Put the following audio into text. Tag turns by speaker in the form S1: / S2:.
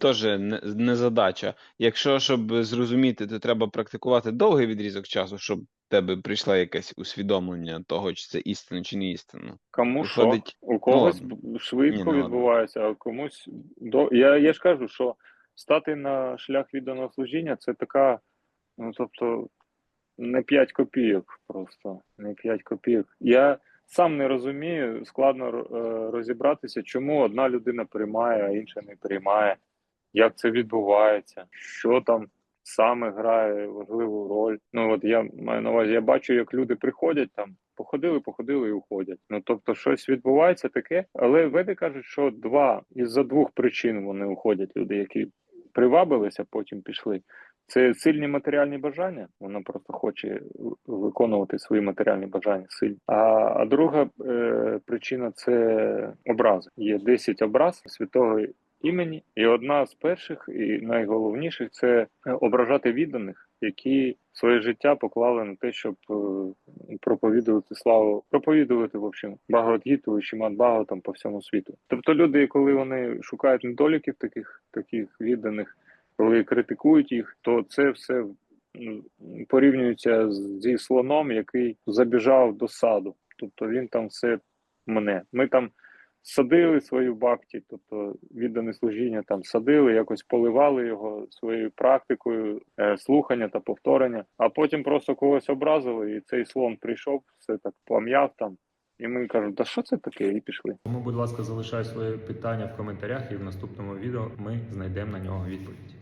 S1: теж не, задача. Якщо щоб зрозуміти, то треба практикувати довгий відрізок часу, щоб в тебе прийшло якесь усвідомлення того, чи це істина, чи не істина.
S2: Кому
S1: Виходить-
S2: що? У когось
S1: ладно.
S2: б- швидко
S1: Ні, ну
S2: відбувається, а комусь до. Я, я ж кажу, що стати на шлях відданого служіння це така, ну тобто, не 5 копійок просто. Не 5 копійок. Я сам не розумію, складно е, розібратися, чому одна людина приймає, а інша не приймає, як це відбувається, що там саме грає важливу роль. Ну от я маю на увазі, я бачу, як люди приходять там, походили, походили і уходять. Ну тобто, щось відбувається таке, але веди кажуть, що два із-за двох причин вони уходять. Люди, які привабилися, потім пішли. Це сильні матеріальні бажання. Вона просто хоче виконувати свої матеріальні бажання сильні. А, а друга е, причина це образи. Є 10 образ святого імені, і одна з перших і найголовніших це е, ображати відданих, які своє життя поклали на те, щоб е, проповідувати славу, проповідувати в общем Багаватгіту і Шімат по всьому світу. Тобто люди, коли вони шукають недоліків таких таких відданих, коли критикують їх, то це все порівнюється зі слоном, який забіжав до саду. Тобто він там все мене. Ми там садили свою бакті, тобто віддане служіння там садили, якось поливали його своєю практикою, е, слухання та повторення, а потім просто когось образили, і цей слон прийшов, все так плам'яв там. І ми кажемо, та що це таке? І пішли.
S3: Тому, будь ласка, залишай своє питання в коментарях, і в наступному відео ми знайдемо на нього відповідь.